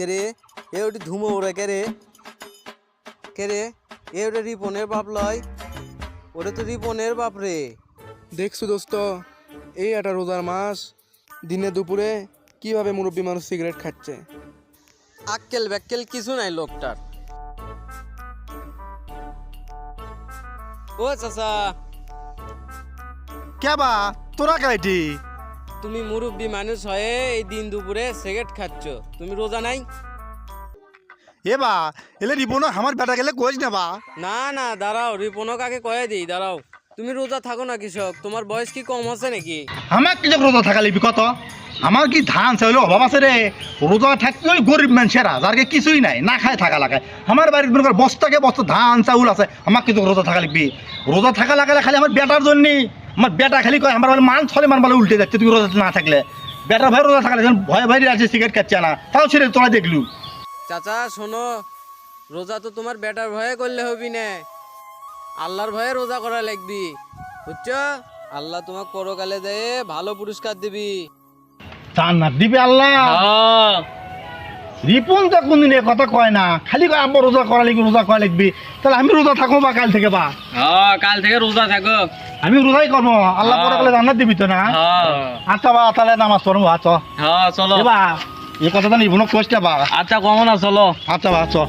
কে রে এ ওটি ধুমো ওরে কে রে কে রে এ ওটা রিপনের বাপ লয়। ওটা তো রিপনের বাপ রে। দেখছ দোস্ত এই একটা রোজার মাস দিনে দুপুরে কীভাবে মুরব্বী মানুষ সিগারেট খাচ্ছে? আক্কেল ব্যাক্কেল কিছু নাই লোকটার। ও চাচা। কেবা তোরা কাইটি? তুমি মুরব্বী মানুষ হয়ে এই দিন দুপুরে সিগারেট খাচ্ছ। তুমি রোজা নাই? এবা এলে রিপন আমার বেটা গেলে কোচ নেবা না না দাঁড়াও রিপনক আগে কয়ে দিই দাঁড়াও। তুমি রোজা থাকো না কৃষক তোমার বয়স কি কম আছে নাকি? আমার কি রোজা থাকা লিবি কত? আমার কি ধান চাইলে অভাব আছে রে? রোজা থাকতে ওই গরিব মানুষেরা যারকে কিছুই নাই না খায় থাকা লাগায়। আমার বাড়ির মনে বস্তাকে বস্তা ধান চাউল আছে আমার কিন্তু রোজা থাকা লিখবি রোজা থাকা লাগালে খালি আমার বেটার জন্য। আমার বেটা খালি কয় আমার বলে মান ছলে মান বলে উল্টে যাচ্ছে তুই রোজা না থাকলে। বেটার ভাই রোজা থাকলে যখন ভয় ভয় আছে সিগারেট খাচ্ছে না। তাও ছেড়ে তোরা দেখলু। চাচা শোনো রোজা তো তোমার বেটার ভয়ে করলে হবি না। আল্লাহর ভয়ে রোজা করা লাগবি বুঝছ? আল্লাহ তোমাক পরকালে দেয় ভালো পুরস্কার দিবি। তা জান্নাত দিবে আল্লাহ। রিপন তো কোনদিন এ কথা কয় না। খালি কয় আব্বা রোজা করা লিখবি রোজা করা লিখবি তাহলে আমি রোজা থাকব বা কাল থেকে বা? হ্যাঁ কাল থেকে রোজা থাকো। আমি রোজাই করব। আল্লাহ পরে গেলে জান্নাত দিবি তো না? হ্যাঁ। আচ্ছা বা তাহলে নামাজ পড়ব আচ্ছা। হ্যাঁ চলো। বা এই কথাটা নিবুন কষ্ট বা। আচ্ছা কমন চলো। আচ্ছা বা আচ্ছা।